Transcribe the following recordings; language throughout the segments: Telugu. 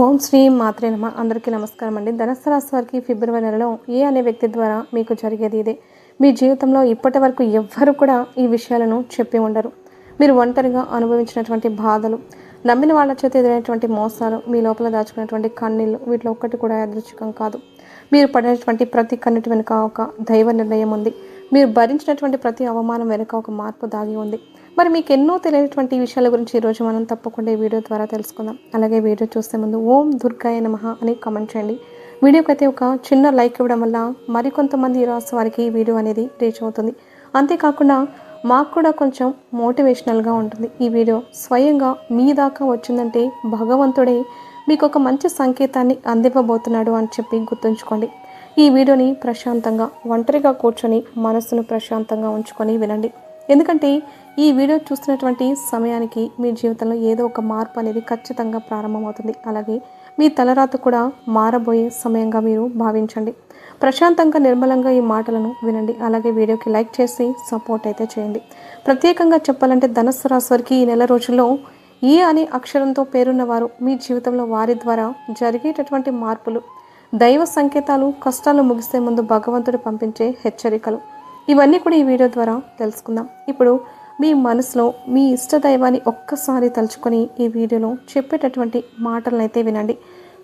ఓం శ్రీ మాత్రే నమ. అందరికీ నమస్కారం అండి. ధనస్సు రాశి వారికి ఫిబ్రవరి నెలలో ఏ అనే వ్యక్తి ద్వారా మీకు జరిగేది ఇదే? మీ జీవితంలో ఇప్పటి వరకు ఎవ్వరు కూడా ఈ విషయాలను చెప్పి ఉండరు. మీరు ఒంటరిగా అనుభవించినటువంటి బాధలు నమ్మిన వాళ్ళ చేత ఎదురైనటువంటి మోసాలు మీ లోపల దాచుకున్నటువంటి కన్నీళ్ళు వీటిలో ఒక్కటి కూడా యాదృచ్ఛికం కాదు. మీరు పడినటువంటి ప్రతి కన్నిటి వెనుక ఒక దైవ నిర్ణయం ఉంది. మీరు భరించినటువంటి ప్రతి అవమానం వెనుక ఒక మార్పు దాగి ఉంది. మరి మీకు ఎన్నో తెలియనటువంటి విషయాల గురించి ఈరోజు మనం తప్పకుండా ఈ వీడియో ద్వారా తెలుసుకుందాం. అలాగే వీడియో చూస్తే ముందు ఓం దుర్గాయ నమః అని కామెంట్ చేయండి. వీడియోకి అయితే ఒక చిన్న లైక్ ఇవ్వడం వల్ల మరికొంతమంది రాసి వారికి ఈ వీడియో అనేది రీచ్ అవుతుంది. అంతేకాకుండా మాకు కూడా కొంచెం మోటివేషనల్గా ఉంటుంది. ఈ వీడియో స్వయంగా మీ దాకా వచ్చిందంటే భగవంతుడే మీకు ఒక మంచి సంకేతాన్ని అందివ్వబోతున్నాడు అని చెప్పి గుర్తుంచుకోండి. ఈ వీడియోని ప్రశాంతంగా ఒంటరిగా కూర్చొని మనస్సును ప్రశాంతంగా ఉంచుకొని వినండి. ఎందుకంటే ఈ వీడియో చూస్తున్నటువంటి సమయానికి మీ జీవితంలో ఏదో ఒక మార్పు అనేది ఖచ్చితంగా ప్రారంభమవుతుంది. అలాగే మీ తలరాత కూడా మారబోయే సమయంగా మీరు భావించండి. ప్రశాంతంగా నిర్మలంగా ఈ మాటలను వినండి. అలాగే వీడియోకి లైక్ చేసి సపోర్ట్ అయితే చేయండి. ప్రత్యేకంగా చెప్పాలంటే ధనస్సు రాశి వారికి ఈ నెల రోజుల్లో ఈ అనే అక్షరంతో పేరున్న వారు మీ జీవితంలో వారి ద్వారా జరిగేటటువంటి మార్పులు దైవ సంకేతాలు కష్టాలు ముగిసే ముందు భగవంతుడు పంపించే హెచ్చరికలు. ఇవన్నీ కూడా ఈ వీడియో ద్వారా తెలుసుకుందాం. ఇప్పుడు మీ మనసులో మీ ఇష్ట దైవాన్ని ఒక్కసారి తలుచుకొని ఈ వీడియోలో చెప్పేటటువంటి మాటలను అయితే వినండి.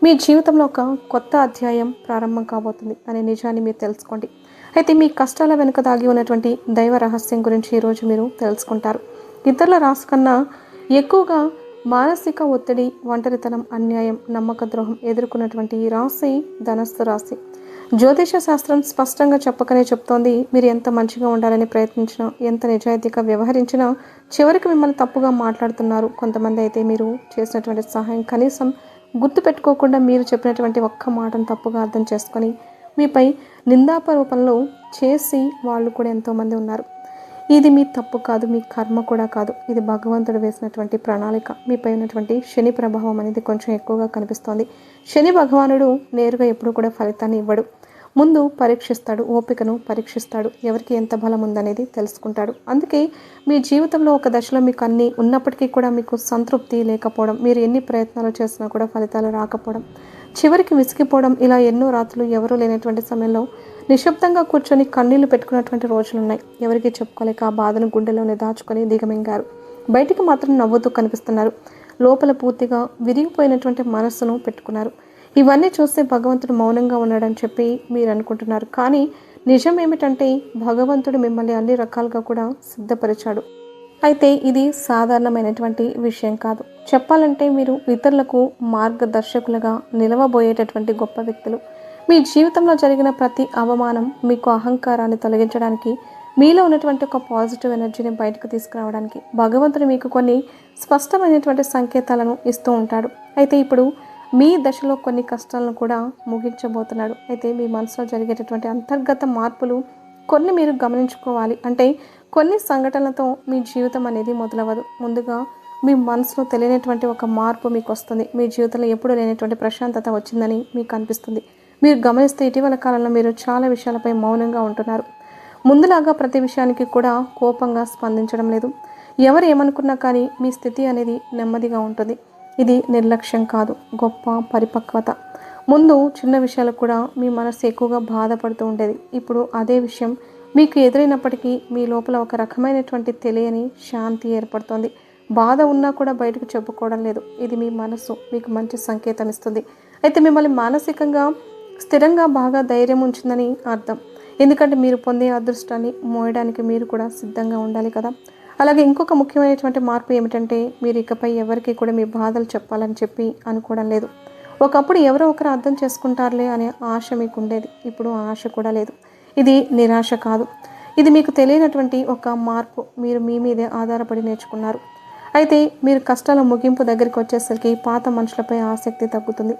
మీ జీవితంలో ఒక కొత్త అధ్యాయం ప్రారంభం కాబోతుంది అనే నిజాన్ని మీరు తెలుసుకోండి. అయితే మీ కష్టాల వెనుక దాగి ఉన్నటువంటి దైవ రహస్యం గురించి ఈరోజు మీరు తెలుసుకుంటారు. ఇతరుల రాశి కన్నా ఎక్కువగా మానసిక ఒత్తిడి ఒంటరితనం అన్యాయం నమ్మక ద్రోహం ఎదుర్కొన్నటువంటి ఈ రాశి ధనస్సు రాశి. జ్యోతిష శాస్త్రం స్పష్టంగా చెప్పకనే చెప్తోంది. మీరు ఎంత మంచిగా ఉండాలని ప్రయత్నించినా ఎంత నిజాయితీగా వ్యవహరించినా చివరికి మిమ్మల్ని తప్పుగా మాట్లాడుతున్నారు. కొంతమంది అయితే మీరు చేసినటువంటి సహాయం కనీసం గుర్తు పెట్టుకోకుండా మీరు చెప్పినటువంటి ఒక్క మాటను తప్పుగా అర్థం చేసుకొని మీపై నిందాప రూపంలో చేసి వాళ్ళు కూడా ఎంతోమంది ఉన్నారు. ఇది మీ తప్పు కాదు మీ కర్మ కూడా కాదు. ఇది భగవంతుడు వేసినటువంటి ప్రణాళిక. మీపై ఉన్నటువంటి శని ప్రభావం అనేది కొంచెం ఎక్కువగా కనిపిస్తోంది. శని భగవానుడు నేరుగా ఎప్పుడు కూడా ఫలితాన్ని ఇవ్వడు. ముందు పరీక్షిస్తాడు ఓపికను పరీక్షిస్తాడు. ఎవరికి ఎంత బలం ఉందనేది తెలుసుకుంటాడు. అందుకే మీ జీవితంలో ఒక దశలో మీకు అన్నీ ఉన్నప్పటికీ కూడా మీకు సంతృప్తి లేకపోవడం మీరు ఎన్ని ప్రయత్నాలు చేసినా కూడా ఫలితాలు రాకపోవడం చివరికి విసిగిపోవడం ఇలా ఎన్నో రాత్రులు ఎవరూ లేనటువంటి సమయంలో నిశ్శబ్దంగా కూర్చొని కన్నీళ్ళు పెట్టుకున్నటువంటి రోజులు ఉన్నాయి ఎవరికి చెప్పుకోలేక ఆ బాధను గుండెలోనే దాచుకొని దిగమింగారు. బయటికి మాత్రం నవ్వుతూ కనిపిస్తున్నారు. లోపల పూర్తిగా విరిగిపోయినటువంటి మనస్సును పెట్టుకున్నారు. ఇవన్నీ చూస్తే భగవంతుడు మౌనంగా ఉన్నాడని చెప్పి మీరు అనుకుంటున్నారు. కానీ నిజం ఏమిటంటే భగవంతుడు మిమ్మల్ని అన్ని రకాలుగా కూడా సిద్ధపరిచాడు. అయితే ఇది సాధారణమైనటువంటి విషయం కాదు. చెప్పాలంటే మీరు ఇతరులకు మార్గదర్శకులుగా నిలవబోయేటటువంటి గొప్ప వ్యక్తులు. మీ జీవితంలో జరిగిన ప్రతి అవమానం మీకు అహంకారాన్ని తొలగించడానికి మీలో ఉన్నటువంటి ఒక పాజిటివ్ ఎనర్జీని బయటకు తీసుకురావడానికి భగవంతుడు మీకు కొన్ని స్పష్టమైనటువంటి సంకేతాలను ఇస్తూ ఉంటాడు. అయితే ఇప్పుడు మీ దశలో కొన్ని కష్టాలను కూడా ముగించబోతున్నాడు. అయితే మీ మనసులో జరిగేటటువంటి అంతర్గత మార్పులు కొన్ని మీరు గమనించుకోవాలి. అంటే కొన్ని సంఘటనలతో మీ జీవితం అనేది మొదలవ్వదు ముందుగా మీ మనసులో తెలియనటువంటి ఒక మార్పు మీకు వస్తుంది. మీ జీవితంలో ఎప్పుడు లేనటువంటి ప్రశాంతత వచ్చిందని మీకు అనిపిస్తుంది. మీరు గమనిస్తే ఇటీవల కాలంలో మీరు చాలా విషయాలపై మౌనంగా ఉంటున్నారు. ముందులాగా ప్రతి విషయానికి కూడా కోపంగా స్పందించడం లేదు. ఎవరు ఏమనుకున్నా కానీ మీ స్థితి అనేది నెమ్మదిగా ఉంటుంది. ఇది నిర్లక్ష్యం కాదు గొప్ప పరిపక్వత. ముందు చిన్న విషయాలకు కూడా మీ మనసు ఎక్కువగా బాధపడుతూ ఉండేది. ఇప్పుడు అదే విషయం మీకు ఎదురైనప్పటికీ మీ లోపల ఒక రకమైనటువంటి తెలియని శాంతి ఏర్పడుతోంది. బాధ ఉన్నా కూడా బయటకు చెప్పుకోవడం లేదు. ఇది మీ మనసు మీకు మంచి సంకేతం ఇస్తుంది. అయితే మిమ్మల్ని మానసికంగా స్థిరంగా బాగా ధైర్యం ఉంచిందని అర్థం. ఎందుకంటే మీరు పొందే అదృష్టాన్ని మోయడానికి మీరు కూడా సిద్ధంగా ఉండాలి కదా. అలాగే ఇంకొక ముఖ్యమైనటువంటి మార్పు ఏమిటంటే మీరు ఇకపై ఎవరికి కూడా మీ బాధలు చెప్పాలని చెప్పి అనుకోవడం లేదు. ఒకప్పుడు ఎవరో ఒకరు అర్థం చేసుకుంటారులే అనే ఆశ మీకు ఉండేది. ఇప్పుడు ఆ ఆశ కూడా లేదు. ఇది నిరాశ కాదు. ఇది మీకు తెలియనటువంటి ఒక మార్పు. మీరు మీ మీదే ఆధారపడి నేర్చుకున్నారు. అయితే మీరు కష్టాల ముగింపు దగ్గరికి వచ్చేసరికి పాత మనుషులపై ఆసక్తి తగ్గుతుంది.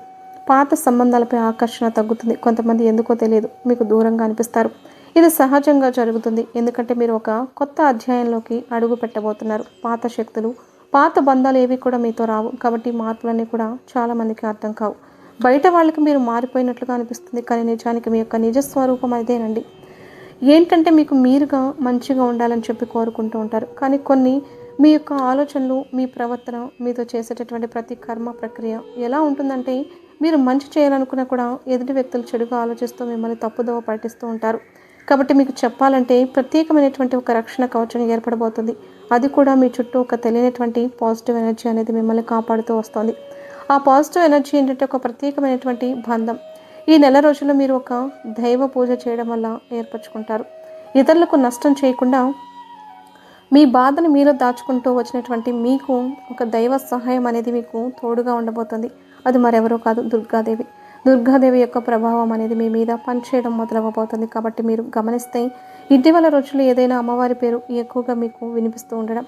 పాత సంబంధాలపై ఆకర్షణ తగ్గుతుంది. కొంతమంది ఎందుకో తెలియదు. మీకు దూరంగా అనిపిస్తారు. ఇది సహజంగా జరుగుతుంది. ఎందుకంటే మీరు ఒక కొత్త అధ్యాయంలోకి అడుగు పెట్టబోతున్నారు. పాత శక్తులు పాత బంధాలు ఏవి కూడా మీతో రావు. కాబట్టి మార్పులన్నీ కూడా చాలామందికి అర్థం కావు. బయట వాళ్ళకి మీరు మారిపోయినట్లుగా అనిపిస్తుంది. కానీ నిజానికి మీ యొక్క నిజస్వరూపం అదేనండి. ఏంటంటే మీకు మీరుగా మంచిగా ఉండాలని చెప్పి కోరుకుంటూ ఉంటారు. కానీ కొన్ని మీ యొక్క ఆలోచనలు మీ ప్రవర్తన మీతో చేసేటటువంటి ప్రతి కర్మ ప్రక్రియ ఎలా ఉంటుందంటే మీరు మంచి చేయాలనుకున్నా కూడా ఎదుటి వ్యక్తులు చెడుగా ఆలోచిస్తూ మిమ్మల్ని తప్పుదోవ పట్టిస్తూ ఉంటారు. కాబట్టి మీకు చెప్పాలంటే ప్రత్యేకమైనటువంటి ఒక రక్షణ కవచం ఏర్పడబోతుంది. అది కూడా మీ చుట్టూ ఒక తెలియనటువంటి పాజిటివ్ ఎనర్జీ అనేది మిమ్మల్ని కాపాడుతూ వస్తుంది. ఆ పాజిటివ్ ఎనర్జీ ఏంటంటే ఒక ప్రత్యేకమైనటువంటి బంధం. ఈ నెల రోజుల్లో మీరు ఒక దైవ పూజ చేయడం వల్ల ఏర్పరచుకుంటారు. ఇతరులకు నష్టం చేయకుండా మీ బాధను మీలో దాచుకుంటూ వచ్చినటువంటి మీకు ఒక దైవ సహాయం అనేది మీకు తోడుగా ఉండబోతుంది. అది మరెవరో కాదు దుర్గాదేవి. దుర్గాదేవి యొక్క ప్రభావం అనేది మీ మీద పనిచేయడం మొదలవ్వబోతుంది. కాబట్టి మీరు గమనిస్తే ఇటీవల రోజులు ఏదైనా అమ్మవారి పేరు ఎక్కువగా మీకు వినిపిస్తూ ఉండడం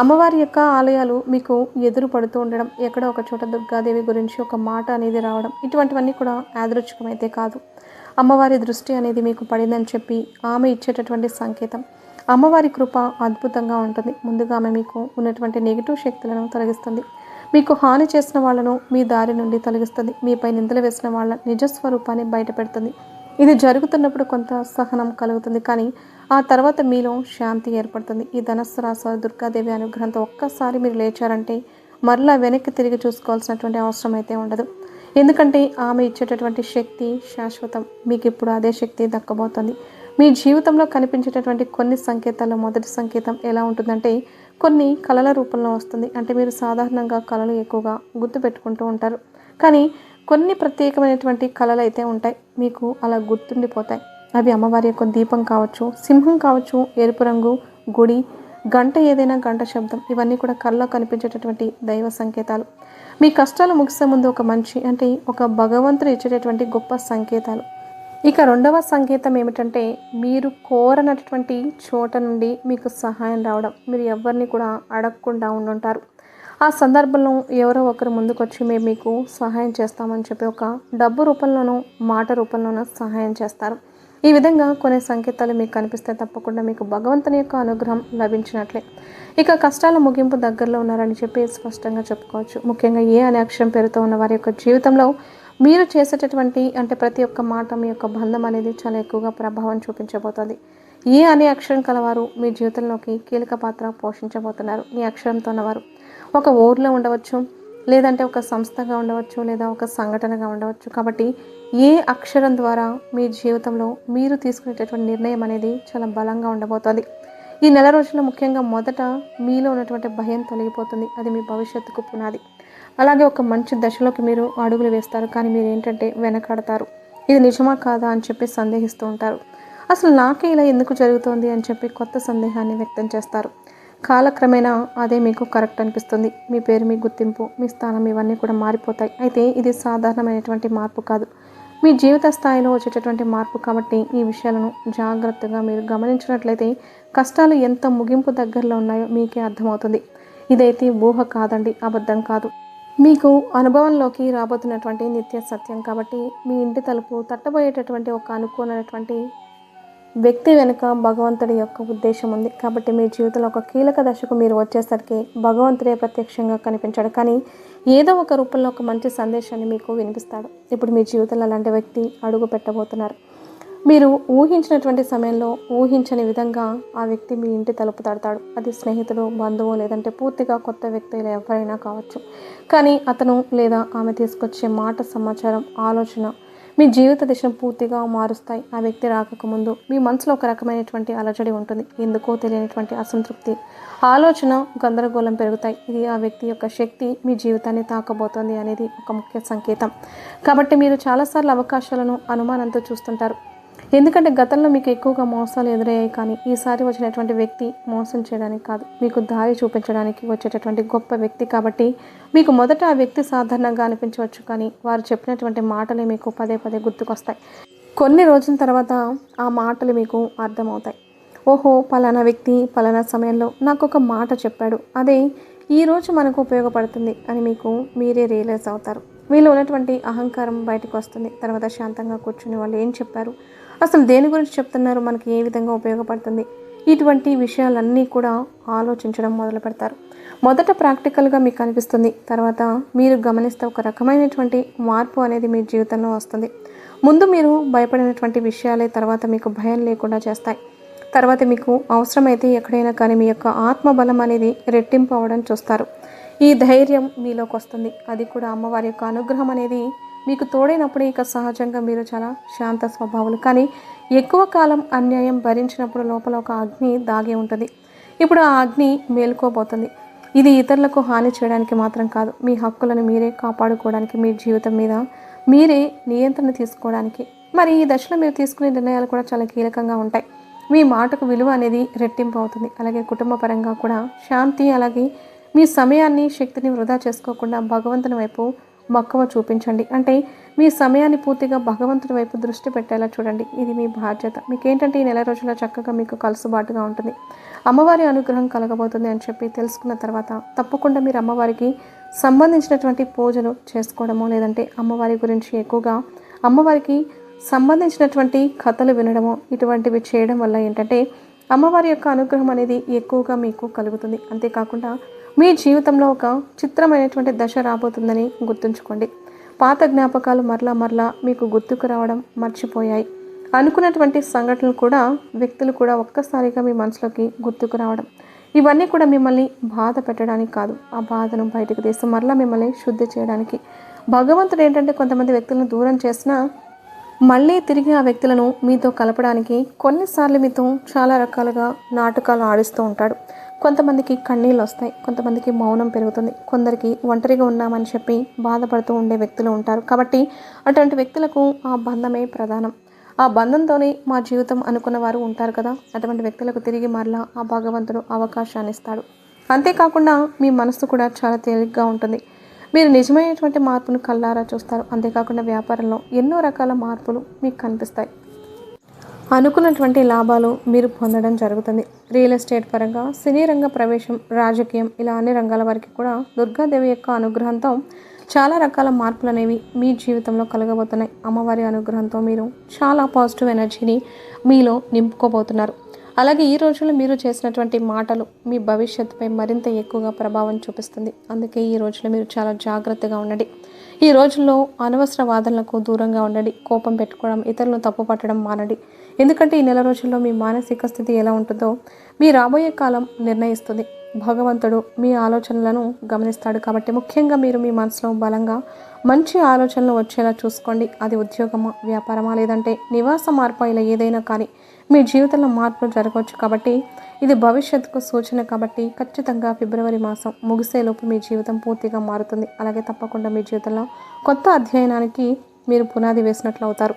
అమ్మవారి యొక్క ఆలయాలు మీకు ఎదురు పడుతూ ఉండడం ఎక్కడో ఒక చోట దుర్గాదేవి గురించి ఒక మాట అనేది రావడం ఇటువంటివన్నీ కూడా యాదృచ్ఛికమైతే కాదు. అమ్మవారి దృష్టి అనేది మీకు పడిందని చెప్పి ఆమె ఇచ్చేటటువంటి సంకేతం. అమ్మవారి కృప అద్భుతంగా ఉంటుంది. ముందుగా ఆమె మీకు ఉన్నటువంటి నెగిటివ్ శక్తులను తొలగిస్తుంది. మీకు హాని చేసిన వాళ్ళను మీ దారి నుండి తొలగిస్తుంది. మీపై నిందలు వేసిన వాళ్ళ నిజస్వరూపాన్ని బయటపెడుతుంది. ఇది జరుగుతున్నప్పుడు కొంత సహనం కలుగుతుంది. కానీ ఆ తర్వాత మీలో శాంతి ఏర్పడుతుంది. ఈ ధనస్సు రాశి దుర్గాదేవి అనుగ్రహంతో ఒక్కసారి మీరు లేచారంటే మరలా వెనక్కి తిరిగి చూసుకోవాల్సినటువంటి అవసరం అయితే ఉండదు. ఎందుకంటే ఆమె ఇచ్చేటటువంటి శక్తి శాశ్వతం. మీకు ఇప్పుడు అదే శక్తి దక్కబోతుంది. మీ జీవితంలో కనిపించేటటువంటి కొన్ని సంకేతాల్లో మొదటి సంకేతం ఎలా ఉంటుందంటే కొన్ని కళల రూపంలో వస్తుంది. అంటే మీరు సాధారణంగా కళలు ఎక్కువగా గుర్తుపెట్టుకుంటూ ఉంటారు. కానీ కొన్ని ప్రత్యేకమైనటువంటి కళలు అయితే ఉంటాయి. మీకు అలా గుర్తుండిపోతాయి. అవి అమ్మవారి యొక్క దీపం కావచ్చు సింహం కావచ్చు ఎరుపు రంగు గుడి గంట ఏదైనా గంట శబ్దం ఇవన్నీ కూడా కళ్ళలో కనిపించేటటువంటి దైవ సంకేతాలు. మీ కష్టాలు ముగిసే ముందు ఒక మంచి అంటే ఒక భగవంతుడు ఇచ్చేటటువంటి గొప్ప సంకేతాలు. ఇక రెండవ సంకేతం ఏమిటంటే మీరు కోరనటువంటి చోట నుండి మీకు సహాయం రావడం. మీరు ఎవరిని కూడా అడగకుండా ఉండుంటారు. ఆ సందర్భంలో ఎవరో ఒకరు ముందుకొచ్చి మేము మీకు సహాయం చేస్తామని చెప్పి ఒక డబ్బు రూపంలోనూ మాట రూపంలోనూ సహాయం చేస్తారు. ఈ విధంగా కొన్ని సంకేతాలు మీకు కనిపిస్తే తప్పకుండా మీకు భగవంతుని యొక్క అనుగ్రహం లభించినట్లే. ఇక కష్టాల ముగింపు దగ్గరలో ఉన్నారని చెప్పి స్పష్టంగా చెప్పుకోవచ్చు. ముఖ్యంగా ఏ అనే అక్షరం పేరుతో ఉన్న వారి యొక్క జీవితంలో మీరు చేసేటటువంటి అంటే ప్రతి ఒక్క మాట మీ యొక్క బంధం అనేది చాలా ఎక్కువగా ప్రభావం చూపించబోతుంది. ఏ అనే అక్షరం కలవారు మీ జీవితంలోకి కీలక పాత్ర పోషించబోతున్నారు. ఈ అక్షరంతో ఉన్నవారు ఒక ఊర్లో ఉండవచ్చు లేదంటే ఒక సంస్థగా ఉండవచ్చు లేదా ఒక సంఘటనగా ఉండవచ్చు. కాబట్టి ఏ అక్షరం ద్వారా మీ జీవితంలో మీరు తీసుకునేటటువంటి నిర్ణయం అనేది చాలా బలంగా ఉండబోతుంది. ఈ నెల రోజుల్లో ముఖ్యంగా మొదట మీలో ఉన్నటువంటి భయం తొలగిపోతుంది. అది మీ భవిష్యత్తుకు పునాది. అలాగే ఒక మంచి దశలోకి మీరు అడుగులు వేస్తారు కానీ మీరు ఏంటంటే వెనకాడతారు. ఇది నిజమా కాదా అని చెప్పి సందేహిస్తూ ఉంటారు. అసలు నాకే ఇలా ఎందుకు జరుగుతోంది అని చెప్పి కొత్త సందేహాన్ని వ్యక్తం చేస్తారు. కాలక్రమేణా అదే మీకు కరెక్ట్ అనిపిస్తుంది. మీ పేరు మీ గుర్తింపు మీ స్థానం ఇవన్నీ కూడా మారిపోతాయి. అయితే ఇది సాధారణమైనటువంటి మార్పు కాదు. మీ జీవిత స్థాయిలో వచ్చేటటువంటి మార్పు కాబట్టి ఈ విషయాలను జాగ్రత్తగా మీరు గమనించినట్లయితే కష్టాలు ఎంత ముగింపు దగ్గరలో ఉన్నాయో మీకే అర్థమవుతుంది. ఇదైతే ఊహ కాదండి అబద్ధం కాదు. మీకు అనుభవంలోకి రాబోతున్నటువంటి నిత్య సత్యం కాబట్టి మీ ఇంటి తలుపు తట్టబోయేటటువంటి ఒక అనుకోనటువంటి వ్యక్తి వెనుక భగవంతుడి యొక్క ఉద్దేశం ఉంది. కాబట్టి మీ జీవితంలో ఒక కీలక దశకు మీరు వచ్చేసరికి భగవంతుడే ప్రత్యక్షంగా కనిపించాడు. కానీ ఏదో ఒక రూపంలో ఒక మంచి సందేశాన్ని మీకు వినిపిస్తాడు. ఇప్పుడు మీ జీవితంలో అలాంటి వ్యక్తి అడుగు పెట్టబోతున్నారు. మీరు ఊహించినటువంటి సమయంలో ఊహించని విధంగా ఆ వ్యక్తి మీ ఇంటి తలుపు తడతాడు. అది స్నేహితుడు బంధువు లేదంటే పూర్తిగా కొత్త వ్యక్తి ఇలా ఎవరైనా కావచ్చు. కానీ అతను లేదా ఆమె తీసుకొచ్చే మాట సమాచారం ఆలోచన మీ జీవిత దిశను పూర్తిగా మారుస్తాయి. ఆ వ్యక్తి రాకముందు మీ మనసులో ఒక రకమైనటువంటి అలజడి ఉంటుంది. ఎందుకో తెలియనటువంటి అసంతృప్తి ఆలోచన గందరగోళం పెరుగుతాయి. ఇది ఆ వ్యక్తి యొక్క శక్తి మీ జీవితాన్ని తాకబోతోంది అనేది ఒక ముఖ్య సంకేతం. కాబట్టి మీరు చాలాసార్లు అవకాశాలను అనుమానంతో చూస్తుంటారు. ఎందుకంటే గతంలో మీకు ఎక్కువగా మోసాలు ఎదురయ్యాయి కానీ ఈసారి వచ్చినటువంటి వ్యక్తి మోసం చేయడానికి కాదు. మీకు దారి చూపించడానికి వచ్చేటటువంటి గొప్ప వ్యక్తి కాబట్టి మీకు మొదట ఆ వ్యక్తి సాధారణంగా అనిపించవచ్చు కానీ వారు చెప్పినటువంటి మాటలే మీకు పదే పదే గుర్తుకొస్తాయి. కొన్ని రోజుల తర్వాత ఆ మాటలు మీకు అర్థమవుతాయి. ఓహో పలానా వ్యక్తి పలానా సమయంలో నాకు ఒక మాట చెప్పాడు. అదే ఈరోజు మనకు ఉపయోగపడుతుంది అని మీకు మీరే రియలైజ్ అవుతారు. వీళ్ళు ఉన్నటువంటి అహంకారం బయటకు వస్తుంది. తర్వాత శాంతంగా కూర్చుని వాళ్ళు ఏం చెప్పారు? అసలు దేని గురించి చెప్తున్నారు? మనకి ఏ విధంగా ఉపయోగపడుతుంది? ఇటువంటి విషయాలన్నీ కూడా ఆలోచించడం మొదలు పెడతారు. మొదట ప్రాక్టికల్గా మీకు అనిపిస్తుంది. తర్వాత మీరు గమనిస్తే ఒక రకమైనటువంటి మార్పు అనేది మీ జీవితంలో వస్తుంది. ముందు మీరు భయపడినటువంటి విషయాలే తర్వాత మీకు భయం లేకుండా చేస్తాయి. తర్వాత మీకు అవసరమైతే ఎక్కడైనా కానీ మీ యొక్క ఆత్మబలం అనేది రెట్టింపు అవ్వడం చూస్తారు. ఈ ధైర్యం మీలోకి వస్తుంది. అది కూడా అమ్మవారి యొక్క అనుగ్రహం అనేది మీకు తోడైనప్పుడు ఇక సహజంగా మీరు చాలా శాంత స్వభావాలు. కానీ ఎక్కువ కాలం అన్యాయం భరించినప్పుడు లోపల ఒక అగ్ని దాగి ఉంటుంది. ఇప్పుడు ఆ అగ్ని మేలుకోబోతుంది. ఇది ఇతరులకు హాని చేయడానికి మాత్రం కాదు. మీ హక్కులను మీరే కాపాడుకోవడానికి మీ జీవితం మీద మీరే నియంత్రణ తీసుకోవడానికి. మరి ఈ దశలో మీరు తీసుకునే నిర్ణయాలు కూడా చాలా కీలకంగా ఉంటాయి. మీ మాటకు విలువ అనేది రెట్టింపు అవుతుంది. అలాగే కుటుంబ పరంగా కూడా శాంతి అలాగే మీ సమయాన్ని శక్తిని వృధా చేసుకోకుండా భగవంతుని వైపు మక్కువ చూపించండి. అంటే మీ సమయాన్ని పూర్తిగా భగవంతుడి వైపు దృష్టి పెట్టేలా చూడండి. ఇది మీ బాధ్యత. మీకేంటంటే ఈ నెల రోజుల్లో చక్కగా మీకు కలుసుబాటుగా ఉంటుంది. అమ్మవారి అనుగ్రహం కలగబోతుంది అని చెప్పి తెలుసుకున్న తర్వాత తప్పకుండా మీరు అమ్మవారికి సంబంధించినటువంటి పూజలు చేసుకోవడమో లేదంటే అమ్మవారి గురించి ఎక్కువగా అమ్మవారికి సంబంధించినటువంటి కథలు వినడమో ఇటువంటివి చేయడం వల్ల ఏంటంటే అమ్మవారి యొక్క అనుగ్రహం అనేది ఎక్కువగా మీకు కలుగుతుంది. అంతేకాకుండా మీ జీవితంలో ఒక చిత్రమైనటువంటి దశ రాబోతుందని గుర్తుంచుకోండి. పాత జ్ఞాపకాలు మరలా మరలా మీకు గుర్తుకు రావడం మర్చిపోయాయి. అనుకున్నటువంటి సంఘటనలు కూడా వ్యక్తులు కూడా ఒక్కసారిగా మీ మనసులోకి గుర్తుకు రావడం. ఇవన్నీ కూడా మిమ్మల్ని బాధ పెట్టడానికి కాదు. ఆ బాధను బయటకు తీసి మరలా మిమ్మల్ని శుద్ధి చేయడానికి. భగవంతుడు ఏంటంటే కొంతమంది వ్యక్తులను దూరం చేసినా మళ్ళీ తిరిగి ఆ వ్యక్తులను మీతో కలపడానికి కొన్నిసార్లు మీతో చాలా రకాలుగా నాటకాలు ఆడిస్తూ ఉంటాడు. కొంతమందికి కన్నీళ్ళు వస్తాయి. కొంతమందికి మౌనం పెరుగుతుంది. కొందరికి ఒంటరిగా ఉన్నామని చెప్పి బాధపడుతూ ఉండే వ్యక్తులు ఉంటారు. కాబట్టి అటువంటి వ్యక్తులకు ఆ బంధమే ప్రధానం. ఆ బంధంతోనే మా జీవితం అనుకున్న వారు ఉంటారు కదా? అటువంటి వ్యక్తులకు తిరిగి మరలా ఆ భగవంతుడు అవకాశాన్ని ఇస్తాడు. అంతేకాకుండా మీ మనసు కూడా చాలా తేలిగ్గా ఉంటుంది. మీరు నిజమైనటువంటి మార్పును కల్లారా చూస్తారు. అంతేకాకుండా వ్యాపారంలో ఎన్నో రకాల మార్పులు మీకు కనిపిస్తాయి. అనుకున్నటువంటి లాభాలు మీరు పొందడం జరుగుతుంది. రియల్ ఎస్టేట్ పరంగా సినీ రంగ ప్రవేశం రాజకీయం ఇలా అన్ని రంగాల వారికి కూడా దుర్గాదేవి యొక్క అనుగ్రహంతో చాలా రకాల మార్పులు అనేవి మీ జీవితంలో కలగబోతున్నాయి. అమ్మవారి అనుగ్రహంతో మీరు చాలా పాజిటివ్ ఎనర్జీని మీలో నింపుకోబోతున్నారు. అలాగే ఈ రోజుల్లో మీరు చేసినటువంటి మాటలు మీ భవిష్యత్తుపై మరింత ఎక్కువగా ప్రభావం చూపిస్తుంది. అందుకే ఈ రోజుల్లో మీరు చాలా జాగ్రత్తగా ఉండండి. ఈ రోజుల్లో అనవసర వాదనలకు దూరంగా ఉండండి. కోపం పెట్టుకోవడం ఇతరులను తప్పు పట్టడం మానండి. ఎందుకంటే ఈ నెల రోజుల్లో మీ మానసిక స్థితి ఎలా ఉంటుందో మీ రాబోయే కాలం నిర్ణయిస్తుంది. భగవంతుడు మీ ఆలోచనలను గమనిస్తాడు కాబట్టి ముఖ్యంగా మీరు మీ మనసులో బలంగా మంచి ఆలోచనలు వచ్చేలా చూసుకోండి. అది ఉద్యోగమా వ్యాపారమా లేదంటే నివాస మార్పు ఇలా ఏదైనా కానీ మీ జీవితంలో మార్పులు జరగవచ్చు కాబట్టి ఇది భవిష్యత్తుకు సూచన కాబట్టి ఖచ్చితంగా ఫిబ్రవరి మాసం ముగిసేలోపు మీ జీవితం పూర్తిగా మారుతుంది. అలాగే తప్పకుండా మీ జీవితంలో కొత్త అధ్యయనానికి మీరు పునాది వేసినట్లు అవుతారు.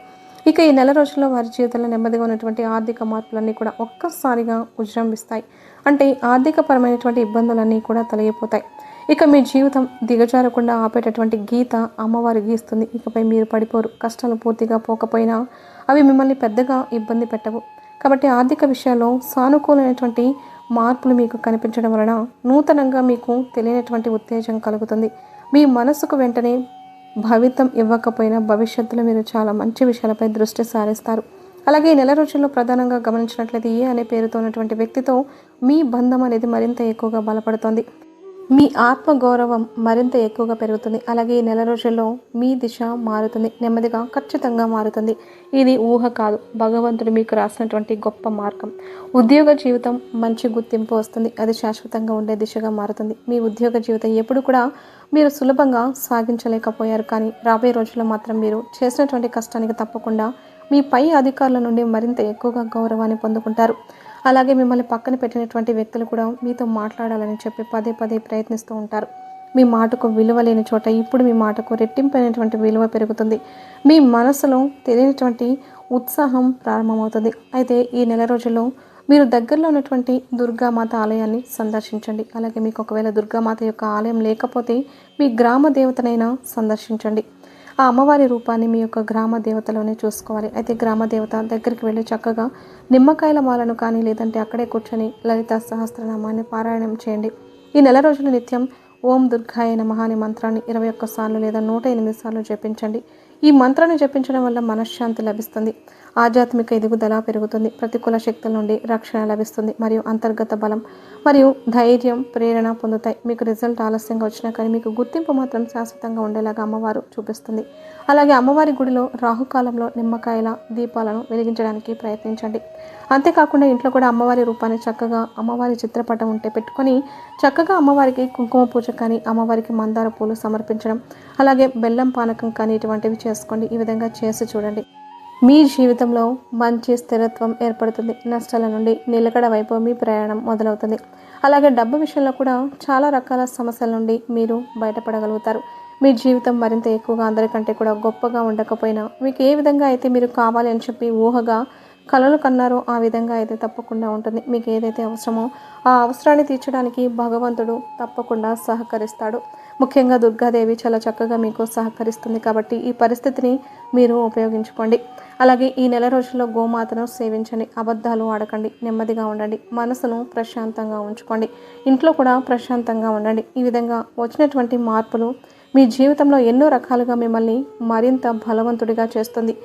ఇక ఈ నెల రోజుల్లో వారి జీవితంలో నెమ్మదిగా ఉన్నటువంటి ఆర్థిక మార్పులన్నీ కూడా ఒక్కసారిగా విజృంభిస్తాయి అంటే ఆర్థికపరమైనటువంటి ఇబ్బందులన్నీ కూడా తొలగిపోతాయి. ఇక మీ జీవితం దిగజారకుండా ఆపేటటువంటి గీత అమ్మవారు గీస్తుంది. ఇకపై మీరు పడిపోరు. కష్టాలు పూర్తిగా పోకపోయినా అవి మిమ్మల్ని పెద్దగా ఇబ్బంది పెట్టవు. కాబట్టి ఆర్థిక విషయాల్లో సానుకూలమైనటువంటి మార్పులు మీకు కనిపించడం వలన నూతనంగా మీకు తెలియనటువంటి ఉత్తేజం కలుగుతుంది. మీ మనసుకు వెంటనే భవితం ఇవ్వకపోయినా భవిష్యత్తులో మీరు చాలా మంచి విషయాలపై దృష్టి సారిస్తారు. అలాగే ఈ నెల రోజుల్లో ప్రధానంగా గమనించినట్లయితే ఏ అనే పేరుతో ఉన్నటువంటి వ్యక్తితో మీ బంధం అనేది మరింత ఎక్కువగా బలపడుతోంది. మీ ఆత్మ గౌరవం మరింత ఎక్కువగా పెరుగుతుంది. అలాగే ఈ నెల రోజుల్లో మీ దిశ మారుతుంది. నెమ్మదిగా ఖచ్చితంగా మారుతుంది. ఇది ఊహ కాదు. భగవంతుడు మీకు రాసినటువంటి గొప్ప మార్గం. ఉద్యోగ జీవితం మంచి గుర్తింపు వస్తుంది. అది శాశ్వతంగా ఉండే దిశగా మారుతుంది. మీ ఉద్యోగ జీవితం ఎప్పుడు కూడా మీరు సులభంగా సాగించలేకపోయారు. కానీ రాబోయే రోజుల్లో మాత్రం మీరు చేసినటువంటి కష్టానికి తప్పకుండా మీ పై అధికారుల నుండి మరింత ఎక్కువగా గౌరవాన్ని పొందుకుంటారు. అలాగే మిమ్మల్ని పక్కన పెట్టినటువంటి వ్యక్తులు కూడా మీతో మాట్లాడాలని చెప్పి పదే పదే ప్రయత్నిస్తూ ఉంటారు. మీ మాటకు విలువ లేని చోట ఇప్పుడు మీ మాటకు రెట్టింపైనటువంటి విలువ పెరుగుతుంది. మీ మనసులో తెలియనటువంటి ఉత్సాహం ప్రారంభమవుతుంది. అయితే ఈ నెల రోజుల్లో మీరు దగ్గరలో ఉన్నటువంటి దుర్గామాత ఆలయాన్ని సందర్శించండి. అలాగే మీకు ఒకవేళ దుర్గామాత యొక్క ఆలయం లేకపోతే మీ గ్రామ దేవతనైనా సందర్శించండి. ఆ అమ్మవారి రూపాన్ని మీ యొక్క గ్రామ దేవతలోనే చూసుకోవాలి. అయితే గ్రామ దేవత దగ్గరికి వెళ్ళి చక్కగా నిమ్మకాయల మాలను కానీ లేదంటే అక్కడే కూర్చొని లలిత సహస్రనామాన్ని పారాయణం చేయండి. ఈ నెల రోజులు నిత్యం ఓం దుర్గాయ నమః అనే మంత్రాన్ని ఇరవై ఒక్కసార్లు లేదా నూట ఎనిమిది సార్లు జపించండి. ఈ మంత్రాన్ని జపించడం వల్ల మనశ్శాంతి లభిస్తుంది. ఆధ్యాత్మిక ఎదుగుదల పెరుగుతుంది. ప్రతికూల శక్తుల నుండి రక్షణ లభిస్తుంది. మరియు అంతర్గత బలం మరియు ధైర్యం ప్రేరణ పొందుతాయి. మీకు రిజల్ట్ ఆలస్యంగా వచ్చినా కానీ మీకు గుర్తింపు మాత్రం శాశ్వతంగా ఉండేలాగా అమ్మవారు చూపిస్తుంది. అలాగే అమ్మవారి గుడిలో రాహుకాలంలో నిమ్మకాయల దీపాలను వెలిగించడానికి ప్రయత్నించండి. అంతేకాకుండా ఇంట్లో కూడా అమ్మవారి రూపాన్ని చక్కగా అమ్మవారి చిత్రపటం ఉంటే పెట్టుకొని చక్కగా అమ్మవారికి కుంకుమ పూజ కానీ అమ్మవారికి మందార పూలు సమర్పించడం అలాగే బెల్లం పానకం కానీ ఇటువంటివి చేసుకోండి. ఈ విధంగా చేసి చూడండి. మీ జీవితంలో మంచి స్థిరత్వం ఏర్పడుతుంది. నష్టాల నుండి నిలకడ వైపు మీ ప్రయాణం మొదలవుతుంది. అలాగే డబ్బు విషయంలో కూడా చాలా రకాల సమస్యల నుండి మీరు బయటపడగలుగుతారు. మీ జీవితం మరింత ఎక్కువగా అందరికంటే కూడా గొప్పగా ఉండకపోయినా మీకు ఏ విధంగా అయితే మీరు కావాలి అని చెప్పి ఊహగా కలలు కన్నారో ఆ విధంగా అయితే తప్పకుండా ఉంటుంది. మీకు ఏదైతే అవసరమో ఆ అవసరాన్ని తీర్చడానికి భగవంతుడు తప్పకుండా సహకరిస్తాడు. ముఖ్యంగా దుర్గాదేవి చాలా చక్కగా మీకు సహకరిస్తుంది కాబట్టి ఈ పరిస్థితిని మీరు ఉపయోగించుకోండి. అలాగే ఈ నెల రోజుల్లో గోమాతను సేవించండి అబద్ధాలు ఆడకండి. నెమ్మదిగా ఉండండి. మనసును ప్రశాంతంగా ఉంచుకోండి. ఇంట్లో కూడా ప్రశాంతంగా ఉండండి. ఈ విధంగా వచ్చినటువంటి మార్పులు మీ జీవితంలో ఎన్నో రకాలుగా మిమ్మల్ని మరింత బలవంతుడిగా చేస్తుంది.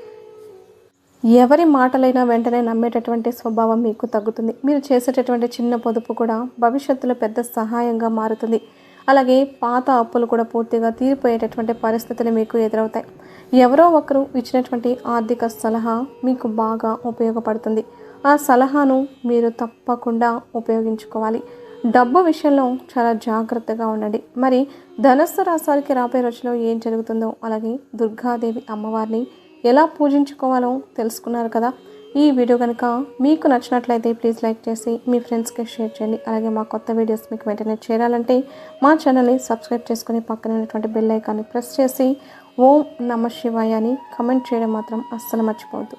ఎవరి మాటలైనా వెంటనే నమ్మేటటువంటి స్వభావం మీకు తగ్గుతుంది. మీరు చేసేటటువంటి చిన్న పొదుపు కూడా భవిష్యత్తులో పెద్ద సహాయంగా మారుతుంది. అలాగే పాత అప్పులు కూడా పూర్తిగా తీరిపోయేటటువంటి పరిస్థితులు మీకు ఎదురవుతాయి. ఎవరో ఒకరు ఇచ్చినటువంటి ఆర్థిక సలహా మీకు బాగా ఉపయోగపడుతుంది. ఆ సలహాను మీరు తప్పకుండా ఉపయోగించుకోవాలి. డబ్బు విషయంలో చాలా జాగ్రత్తగా ఉండండి. మరి ధనస్సు రాశి రాబోయే రోజులో ఏం జరుగుతుందో అలాగే దుర్గాదేవి అమ్మవారిని ఎలా పూజించుకోవాలో తెలుసుకున్నారు కదా. ఈ వీడియో కనుక మీకు నచ్చినట్లయితే ప్లీజ్ లైక్ చేసి మీ ఫ్రెండ్స్కి షేర్ చేయండి. అలాగే మా కొత్త వీడియోస్ మీకు వెంటనే చేరాలంటే మా ఛానల్ని సబ్స్క్రైబ్ చేసుకుని పక్కన ఉన్నటువంటి బెల్ ఐకాన్ని ప్రెస్ చేసి ఓం నమ శివాయ అని కమెంట్ చేయడం మాత్రం అస్సలు మర్చిపోవద్దు.